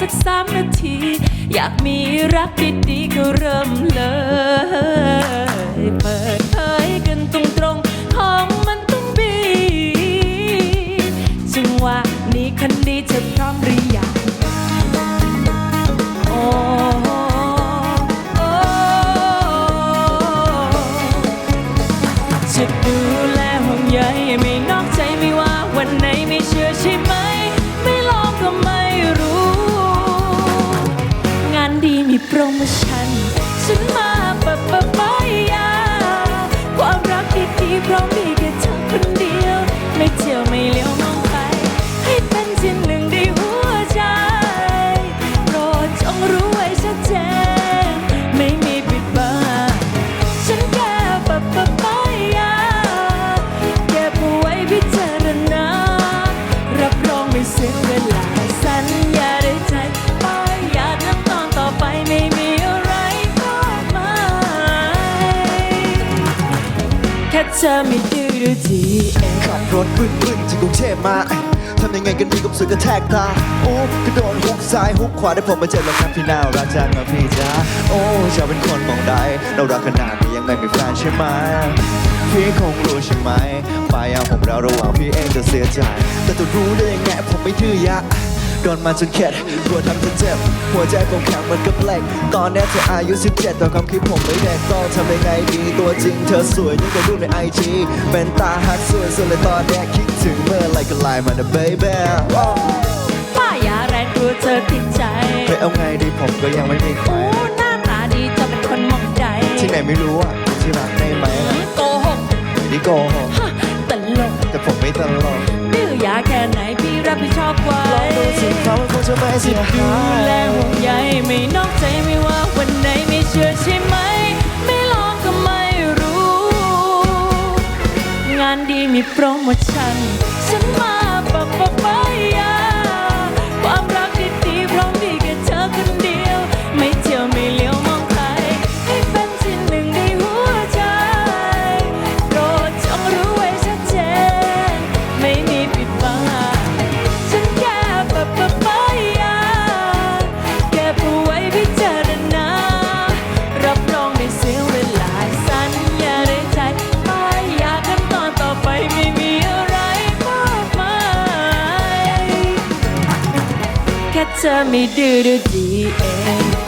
สักสามนาที อยากมีรักดีๆก็เริ่มเลย เปิดเผยกันตรงตรงของมันต้องบีจังหวะนี้คันดีจะพร้อมรี มีโปรโมชั่นฉันมาปะปะ เธอไม่ดื้อดูดีเองขับรถบึ้นบึ้นจากกรุงเทพมาทำยังไงกันดีกับสื่อกระแทกตา โอ้กระโดดฮุกซ้ายฮุกขวาได้ผมมาเจอแล้วครับพี่น่ารักจังนะพี่จ้าโอ้จะเป็นคนมองได้ เรารักขนาดนี้ยังไม่มีแฟนใช่ไหมพี่คงรู้ใช่ไหมปลายเอาผมเราระหว่างพี่เองจะเสียใจ แต่จะรู้ได้ยังไงผมไม่ดื้อยะ โดนมาจนเข็ดกลัวทำจนเจ็บ หัวใจผมแข็งเหมือนกับเหล็ก ตอนนี้เธออายุ 17แต่ความคิดผมไม่เด็กต้องทำยังไงดี ตัวจริงเธอสวยยิ่งกว่ารูปในไอจีเป็นตาฮักสวยสุดเลยตอนนี้คิดถึงเมื่อไหรก็ไลน์มานะ baby ป้ายาแรงกลัวเธอติดใจไปเอาไงดีผมก็ยังไม่มีใครโอ้หน้าตาดีจะเป็นคนมองใจที่ไหนไม่รู้อะที่รักได้ไหมล่ะโกหกนี่โกหกฮะตลกแต่ผมไม่ตลกดื้อ ยาแค่ไหนพี่รับผิดชอบไว้ลองดูสิเขาคงจะไม่เสียหายดูแลห่วงใยไม่นอกใจไม่ว่าวันไหนไม่เชื่อใช่ไหม ไม่ลองก็ไม่รู้ งานดีมีโปรโมชั่น แค่เธอไม่ดื้อดูดีเอง